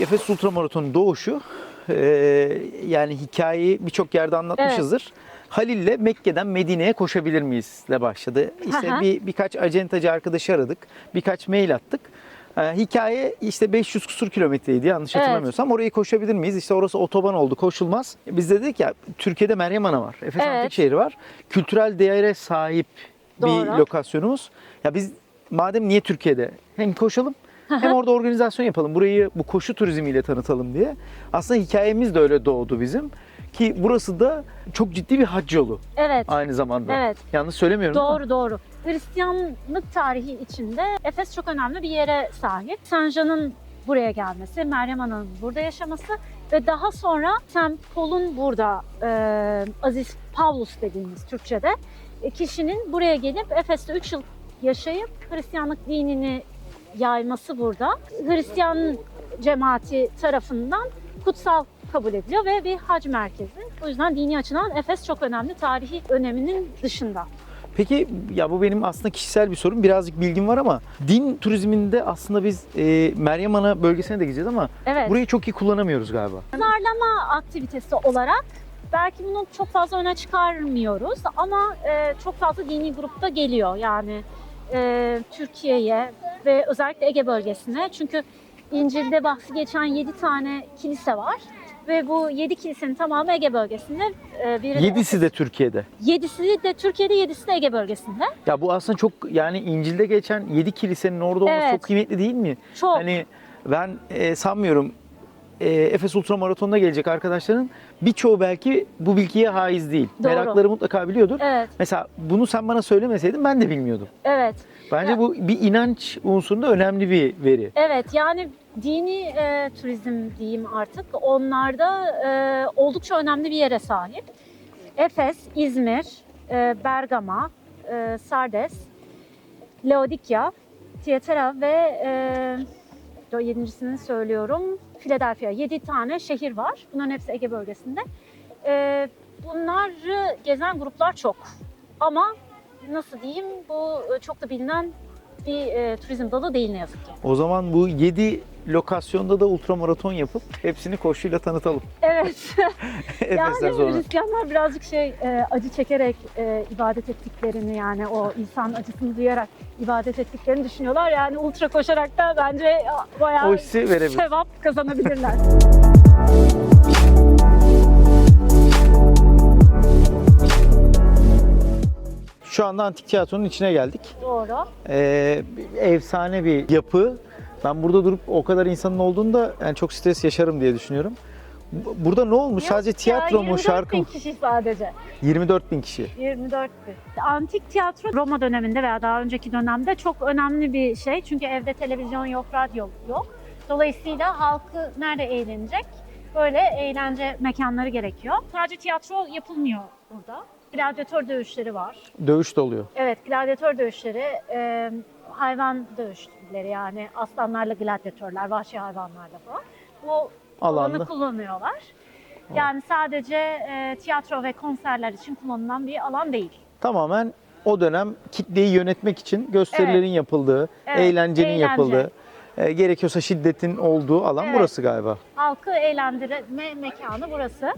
Efes Ultramaraton'un doğuşu e, yani hikayeyi birçok yerde anlatmışızdır. Halil'le Mekke'den Medine'ye koşabilir miyiz ile başladı. İşte bir birkaç acentacı arkadaşı aradık. Birkaç mail attık. E, hikaye işte 500 kusur kilometreydi yanlış Evet. hatırlamıyorsam. Orayı koşabilir miyiz? İşte orası otoban oldu koşulmaz. Biz de dedik ya Türkiye'de Meryem Ana var. Efes Evet. Antik Şehri var. Kültürel değere sahip bir Doğru. lokasyonumuz. Ya biz madem niye Türkiye'de hem koşalım hem orada organizasyon yapalım. Burayı bu koşu turizmiyle tanıtalım diye. Aslında hikayemiz de öyle doğdu bizim. Ki burası da çok ciddi bir hac yolu Evet. aynı zamanda. Evet. Yanlış söylemiyorum değil mi? Doğru doğru. Hristiyanlık tarihi içinde Efes çok önemli bir yere sahip. Sanja'nın buraya gelmesi, Meryem Ana'nın burada yaşaması ve daha sonra St. Paul'un burada e, Aziz Pavlus dediğimiz Türkçe'de e, kişinin buraya gelip Efes'te 3 yıl yaşayıp Hristiyanlık dinini yayması burada. Hristiyan cemaati tarafından kutsal kabul ediliyor ve bir hac merkezi. O yüzden dini açıdan Efes çok önemli tarihi öneminin dışında. Peki ya bu benim aslında kişisel bir sorun. Birazcık bilgim var ama din turizminde aslında biz e, Meryem Ana bölgesine de gideceğiz ama Evet. burayı çok iyi kullanamıyoruz galiba. Pazarlama aktivitesi olarak belki bunu çok fazla öne çıkarmıyoruz ama e, çok fazla dini grupta geliyor yani e, Türkiye'ye ve özellikle Ege bölgesine. Çünkü İncil'de bahsi geçen 7 tane kilise var ve bu 7 kilisenin tamamı Ege bölgesinde. E, biri Yedisi de Türkiye'de. Yedisi de Türkiye'de, yedisi de Ege bölgesinde. Ya bu aslında çok yani İncil'de geçen yedi kilisenin orada olması Evet. çok kıymetli değil mi? Çok. Hani ben e, sanmıyorum e, Efes Ultramaraton'da gelecek arkadaşların birçoğu belki bu bilgiye haiz değil. Doğru. Merakları mutlaka biliyordur. Evet, Mesela bunu sen bana söylemeseydin ben de bilmiyordum. evet. Bence Ya- bu bir inanç unsurunda önemli bir veri. Evet yani dini e, turizm diyeyim artık onlarda e, oldukça önemli bir yere sahip. Efes, İzmir, e, Bergama, e, Sardes, Laodikya, Tiyatira ve e, yedincisini söylüyorum Philadelphia. Yedi tane şehir var. Bunların hepsi Ege bölgesinde. E, bunları gezen gruplar çok. Ama nasıl diyeyim bu e, çok da bilinen bir e, turizm dalı değil ne yazık ki. O zaman bu 7 lokasyonda da ultramaraton yapıp hepsini koşuyla tanıtalım. Evet. Yani sonra. Hristiyanlar birazcık şey e, acı çekerek e, ibadet ettiklerini yani o insan acısını duyarak ibadet ettiklerini düşünüyorlar. Yani ultra koşarak da bence bayağı sevap kazanabilirler. Şu anda antik tiyatronun içine geldik. Doğru. Ee, efsane bir yapı. Ben burada durup o kadar insanın olduğunda yani çok stres yaşarım diye düşünüyorum. Bu- Burada ne olmuş? Sadece Yok tiyatro ya, mu, 24 şarkı bin mı? kişi sadece. 24 bin kişi. 24 bin. Antik tiyatro Roma döneminde veya daha önceki dönemde çok önemli bir şey. Çünkü evde televizyon yok, radyo yok. Dolayısıyla halkı nerede eğlenecek? Böyle eğlence mekanları gerekiyor. Sadece tiyatro yapılmıyor burada. Gladyatör dövüşleri var. Dövüş de oluyor. Evet, gladyatör dövüşleri, e, hayvan dövüşleri yani aslanlarla gladyatörler, vahşi hayvanlarla falan. Bu alanı kullanıyorlar. Yani sadece e, tiyatro ve konserler için kullanılan bir alan değil. Tamamen o dönem kitleyi yönetmek için gösterilerin yapıldığı, Evet, eğlencenin eğlence. yapıldığı, e, gerekiyorsa şiddetin olduğu alan Evet. burası galiba. Halkı eğlendirme mekanı burası.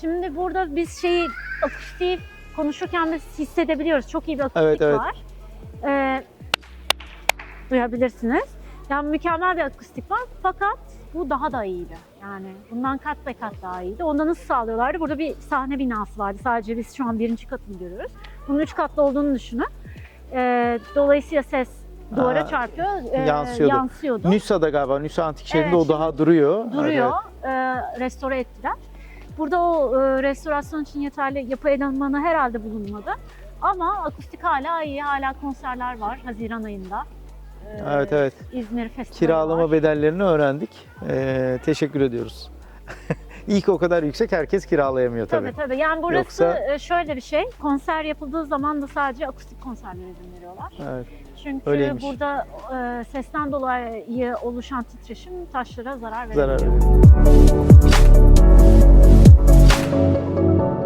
Şimdi burada biz şeyi akustiği konuşurken biz hissedebiliyoruz. Çok iyi bir akustik Evet, evet. var. Ee, duyabilirsiniz. Yani mükemmel bir akustik var fakat bu daha da iyiydi. Yani bundan kat ve kat daha iyiydi. Onda nasıl sağlıyorlardı? Burada bir sahne binası vardı. Sadece biz şu an birinci katını görüyoruz. Bunun üç katlı olduğunu düşünün. Ee, dolayısıyla ses duvara Aa, çarpıyor. ee, yansıyordu. yansıyordu. Nüsa'da galiba, Nüsa Antik Şehri'nde Evet, o daha duruyor. duruyor. Evet, e, restore ettiler. Burada o e, restorasyon için yeterli yapı elemanı herhalde bulunmadı. Ama akustik hala iyi. Hala konserler var Haziran ayında. E, evet. evet. İzmir Festivali Kiralama var. bedellerini öğrendik. E, teşekkür ediyoruz. İlk o kadar yüksek herkes kiralayamıyor tabii. Tabii tabii. Yani burası Yoksa- e, şöyle bir şey. Konser yapıldığı zaman da sadece akustik konserlere izin veriyorlar. Evet. Çünkü Öyleymiş. burada e, sesten dolayı oluşan titreşim taşlara zarar verebiliyor. Zarar veriyor. Thank you.